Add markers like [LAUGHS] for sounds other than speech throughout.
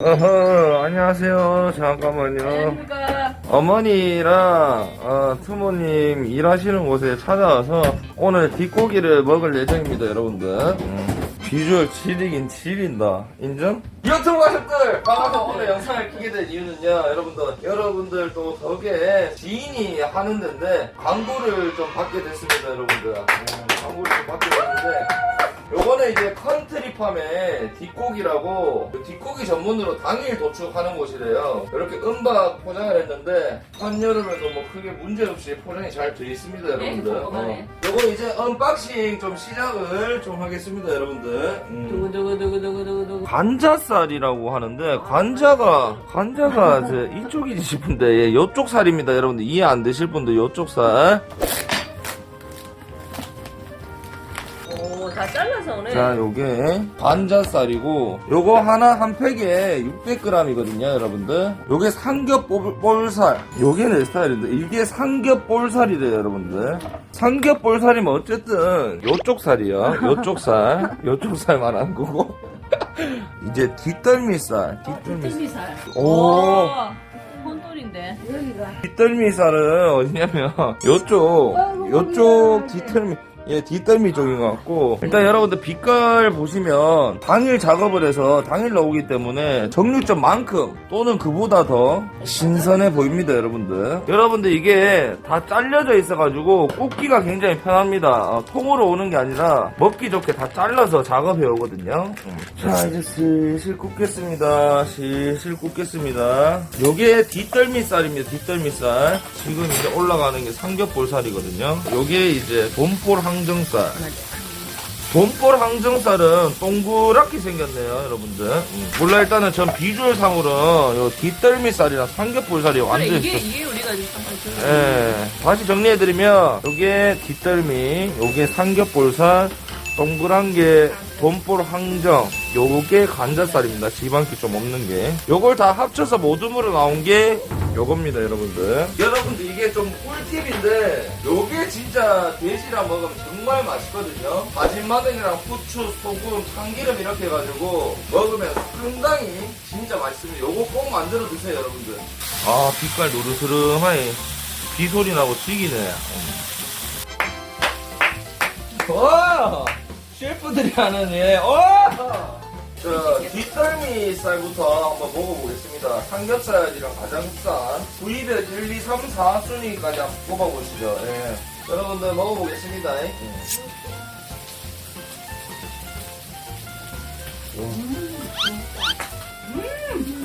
어허, 안녕하세요. 잠깐만요. 안녕하십니까. 어머니랑 어, 투모님 일하시는 곳에 찾아와서 오늘 뒷고기를 먹을 예정입니다, 여러분들. 음, 비주얼 질이긴 질인다. 인정? 유튜브 가족들! 반가서 오늘 영상을 키게 된 이유는요, 여러분들. 여러분들 또 덕에 지인이 하는 데인데 광고를 좀 받게 됐습니다, 여러분들. 음, 광고를 좀 받게 됐는데 요거는 이제 컨트리팜의 뒷고기라고 그 뒷고기 전문으로 당일 도축하는 곳이래요. 이렇게 은박 포장을 했는데 한여름에도 뭐 크게 문제없이 포장이 잘 돼 있습니다, 여러분들. 네, 건강하네. 요거 이제 언박싱 좀 시작을 좀 하겠습니다, 여러분들. 음. 두구두구두구두구두구. 관자살이라고 하는데 관자가 관자가 [LAUGHS] 이제 이쪽이지 싶은데 예, 요쪽 살입니다, 여러분들. 이해 안 되실 분들 요쪽 살. 잘라서 오네. 자, 요게 관자살이고 요거 하나 한 팩에 600g이거든요, 여러분들. 요게 삼겹 볼- 볼살. 요게 내 스타일인데 이게 삼겹 볼살이래요, 여러분들. 삼겹 볼살이면 어쨌든 요쪽 살이야. 요쪽 살. [LAUGHS] 요쪽 살 말하는 거고. [LAUGHS] 이제 뒷덜미살. 뒷덜미살. 찜미살. 오. 혼돌인데. 뒷덜미살은 어디냐면 요쪽 요쪽 뒷덜미 예, 뒷덜미 쪽인 것 같고. 일단 여러분들 빛깔 보시면 당일 작업을 해서 당일 나오기 때문에 정육점만큼 또는 그보다 더 신선해 보입니다 여러분들. 여러분들 이게 다 잘려져 있어가지고 굽기가 굉장히 편합니다. 어, 통으로 오는 게 아니라 먹기 좋게 다 잘라서 작업해 오거든요. 음. 자 이제 슬슬 굽겠습니다. 슬슬 굽겠습니다. 요게 뒷덜미살입니다 뒷덜미살 지금 이제 올라가는 게 삼겹볼살이거든요. 요게 이제 돈볼 항정살 돈볼 항정살은 동그랗게 생겼네요 여러분들 음. 몰라 일단은 전 비주얼 상으로는 요 뒷덜미살이랑 삼겹볼살이 그래, 완전 이게, 이게 우리가 지금 삼겹 예, 다시 정리해드리면 요게 뒷덜미, 요게 삼겹볼살, 동그란 게 돈볼 항정, 요게 관자살입니다. 지방기 좀 없는 게. 요걸 다 합쳐서 모둠으로 나온 게 요겁니다, 여러분들. 여러분들 이게 좀 꿀팁인데 요게 진짜 돼지랑 먹으면 정말 맛있거든요. 다진 마늘이랑 후추, 소금, 참기름 이렇게 해가지고 먹으면 상당히 진짜 맛있습니다. 요거 꼭 만들어 드세요, 여러분들. 아, 빛깔 노르스름하니 비 소리 나고 죽이네. 와! 셰프들이 하는 예, 와! 자, 뒷덜미 쌀부터 한번 먹어보겠습니다. 삼겹살이랑 가장국산, 부위별 1, 2, 3, 4 순위까지 한번 뽑아보시죠. 예. 여러분들 먹어보겠습니다. 예.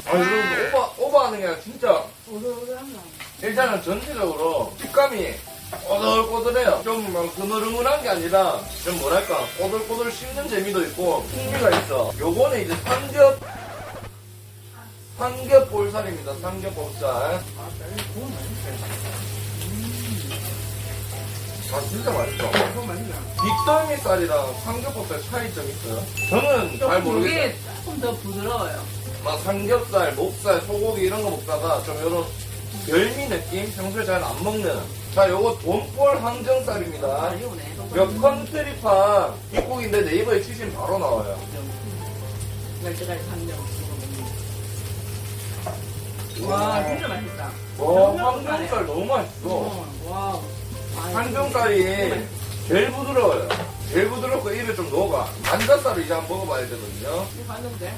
아, 여러분들 오버, 오버하는 게 아니라 진짜 일단은 전체적으로 식감이 꼬들꼬들해요. 좀 막 그늘으문한 게 아니라 좀 뭐랄까 꼬들꼬들 씹는 재미도 있고 풍미가 있어. 요거는 이제 삼겹 삼겹 볼살입니다. 삼겹 볼살. 아 진짜 맛있어. 뒷덜미살이랑 삼겹볼살 차이점 있어요? 저는 잘 모르겠어요. 이게 조금 더 부드러워요. 막 삼겹살, 목살, 소고기 이런 거 먹다가 좀 이런 별미 느낌? 평소에 잘 안 먹는. 자, 요거 돈볼 항정살입니다. 요 컨트리파 뒷고기인데 네이버에 치시면 바로 나와요. 와, 진짜 맛있다. 와, 항정살 너무 맛있어. 어, 와. 아, 항정살이 제일 부드러워요. 제일 부드럽고 입에 좀 녹아. 만자살을 이제 한번 먹어봐야 되거든요. 이거 봤는데?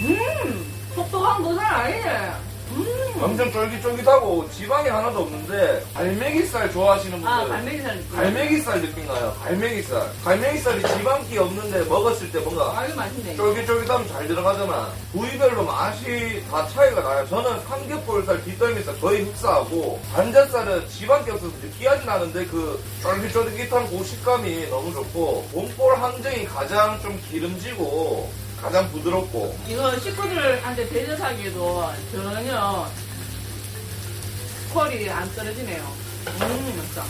음! 속도감 고살 아니네. 음! 엄청 쫄깃쫄깃하고 지방이 하나도 없는데 갈매기살 좋아하시는 분들 아, 갈매기살 느낌. 갈매기살 느낌 나요. 갈매기살. 갈매기살이 지방기 없는데 먹었을 때 뭔가 아, 이거 맛있네. 쫄깃쫄깃하면 잘 들어가잖아. 부위별로 맛이 다 차이가 나요. 저는 삼겹볼살, 뒷덜미살 거의 흡사하고 관자살은 지방기 없어서 느끼하지 나는데 그 쫄깃쫄깃한 그 식감이 너무 좋고 본볼 항정이 가장 좀 기름지고 가장 부드럽고 이거 식구들한테 대접하기에도 전혀 퀄이 안 떨어지네요. 음, 맛있다.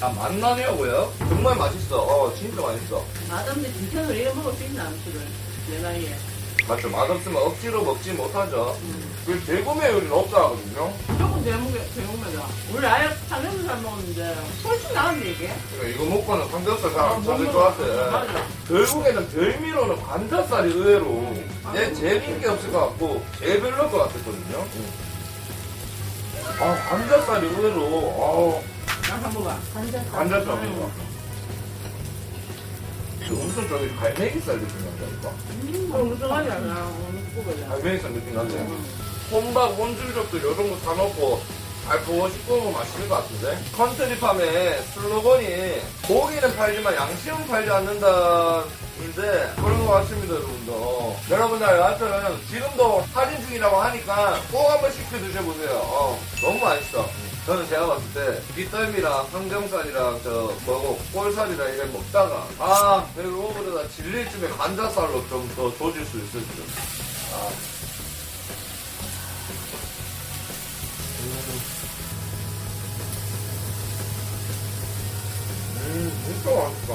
아 맛나네요고요? 정말 맛있어. 어 진짜 맛있어. 맛없는데 진천을 이래 먹을 수 있나, 음식을. 내 나이에. 맞죠? 맛없으면 억지로 먹지 못하죠. 그 대구매 요리는 없다 하거든요. 조금 대목에, 대목에다. 우리 아예 삼겹살 먹었는데, 훨씬 나은데, 이게? 그러니까 이거 먹고는 삼겹살 잘 아, 안 찾을 못 것. 같아. 맞아. 결국에는 별미로는 관자살이 의외로 얘 제일 인기 없을 것 같고 제일 별로일 것 같았거든요. 아 관자살이 의외로 나 한번 봐. 아 관자살 먹어. 엄 청 저기 갈매기살 느낌 난다니까. 음, 그냥. 먹고 갈매기살 느낌 나지. 음. 혼밥, 혼줄적들 이런 거 다 넣고 잘 구워 먹으면 맛있는 것 같은데? 컨트리팜의 슬로건이 고기는 팔지만 양식은 팔지 않는다 인데 그런 것 같습니다 여러분들 여러분들 여하튼 지금도 할인 중이라고 하니까 꼭 한번 시켜 드셔보세요 어, 너무 맛있어 저는 제가 봤을 때 빗덜미랑 항정살이랑 저 뭐고 꼴살이랑 이래 먹다가 아 그러다 질릴 쯤에 간자살로 좀 더 조질 수 있을 듯 아. 음, 진짜 맛있다.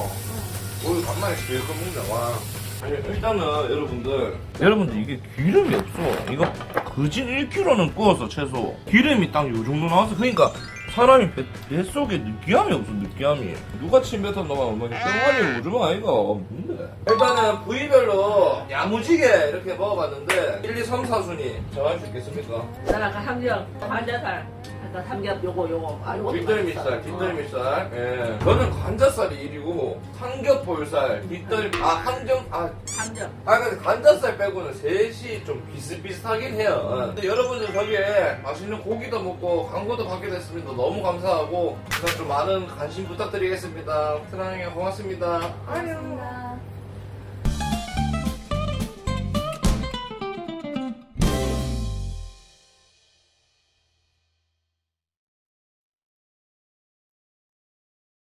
오늘 간만에 실컷 먹네, 와. 아니, 일단은 여러분들. 여러분들 이게 기름이 없어. 이거 그진 1kg는 구웠어, 최소. 기름이 딱 요 정도 나와서. 그러니까 사람이 배, 뱃속에 느끼함이 없어, 느끼함이. 누가 침 뱉었나 봐. 뭐, 땡아니 오줌 아이가. 뭔데? 일단은 부위별로 야무지게 이렇게 먹어봤는데 1, 2, 3, 4순위 정할 수 있겠습니까? 난 아까 삼겹, 관자살. 아까 삼겹 요거, 요거. 아, 요거. 뒷덜미살, 뒷덜미살. 예. 저는 관자살이 1위고, 삼겹볼살, 뒷덜, 아, 항정, 아, 삼겹. 아, 근데 관자살 빼고는 셋이 좀 비슷비슷하긴 해요. 근데 여러분들 저기에 맛있는 고기도 먹고, 광고도 받게 됐습니다. 너무 감사하고, 그냥 좀 많은 관심 부탁드리겠습니다. 사랑해요. 고맙습니다. 안녕. 감사합니다.